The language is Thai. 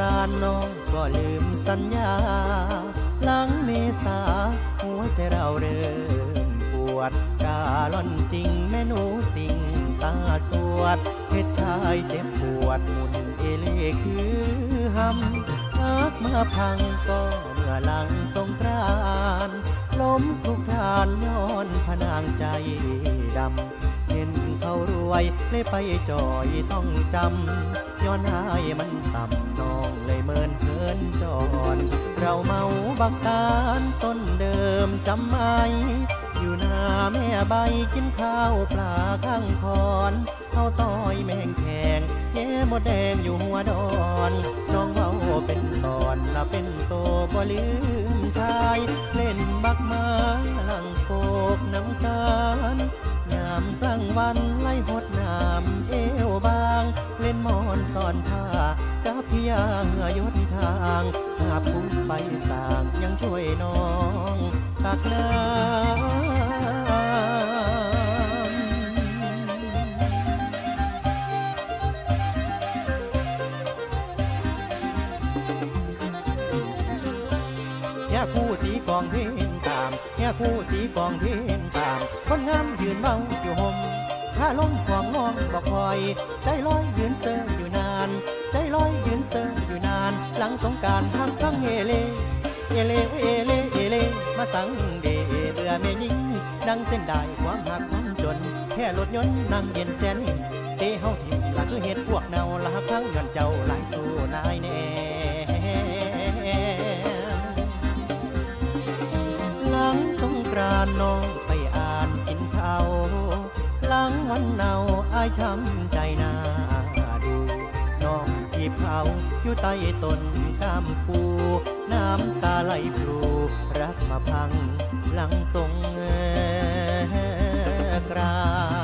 รานน้องก็ลืมสัญญา หลังเมษาหัวใจเราเริ่มปวดกาล่อนจริงแม่หนูสิงตาสวดเหตุชายเจ็บปวดหมุนเอเลคือหำฮักมาพังก็เมื่อหลังสงกรานล้มคลุกคลานย้อนพนางใจดำเห็นเขารวยเลยไปจอยต้องจำย้อนหายมันต่ำ เราเมาบักตาลต้นเดิมจำไหมอยู่หน้าแม่ใบกินข้าวปลาข้างคอนเอาต้อยแมงแขงแย่หมดแดงอยู่หัวดอนน้องเมาเป็นตอนละเป็นโตบ่ลืมชายเล่นบักมาหลังโกกน้ำตาลยามกลางวัน กับพี่ยาเหือยดทางหาพุ่งไปสางยังช่วยน้องตักน้ำแย่คู่ตีกองเพลงตามแย่คู่ตีกองเพลงตาม คนงามยืนเมาอยู่ห่มถ้าลงควงน้องบอกคอย ใจลอยยืนเซออยู่นาน งเส้นได้ความหักความจน แค่รถยนต์นั่งเย็นแสนหินเตะเฮาทิมละคือเหตุพวกเนาละทั้งย้อนเจ้าหลายสู้นายแน่หลังสงกรานน้องไปอ่านกินข้าวหลังวันเนาอายช้ำใจนาดูน้องจีบเขาอยู่ใต้ต้นกามปูน้ำตาไหลพลูรักมาพังหลังสง รา